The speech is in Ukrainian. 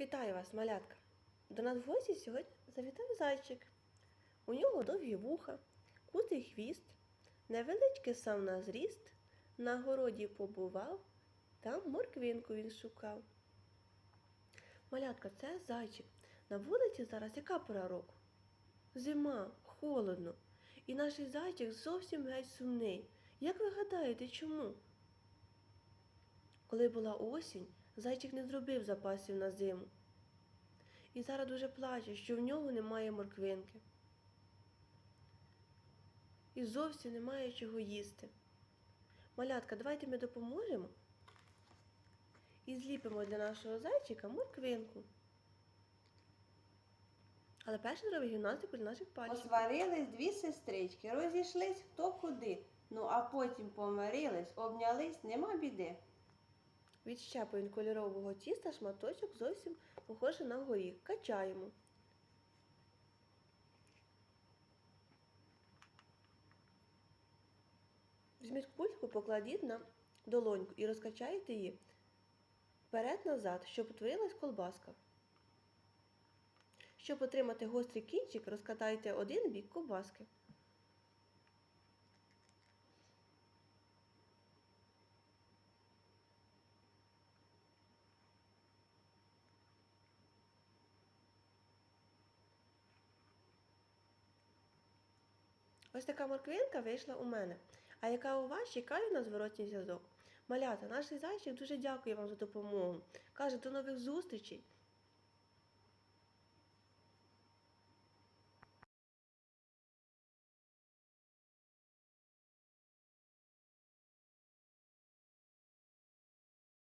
Вітаю вас, малятка! До нас в гості сьогодні завітав зайчик. У нього довгі вуха, кутий хвіст, невеличкий сам на зріст, на городі побував, там морквинку він шукав. Малятка, це зайчик. На вулиці зараз яка пора року? Зима, холодно. І наш зайчик зовсім геть сумний. Як ви гадаєте, чому? Коли була осінь, зайчик не зробив запасів на зиму. І зараз дуже плаче, що в нього немає морквинки. І зовсім немає чого їсти. Малятка, давайте ми допоможемо і зліпимо для нашого зайчика морквинку. Але перше зробимо гімнастику для наших пальців. Посварились дві сестрички, розійшлись хто куди. Ну а потім помирились, обнялись, нема біди. Відщепуємо кольорового тіста шматочок зовсім похожий на горіх. Качаємо. Візьміть кульку, покладіть на долоньку і розкачайте її вперед-назад, щоб утворилась колбаска. Щоб отримати гострий кінчик, розкатайте один бік ковбаски. Ось така морквинка вийшла у мене. А яка у вас, чекаю на зворотній зв'язок. Малята, наш зайчик дуже дякує вам за допомогу. Каже, до нових зустрічей.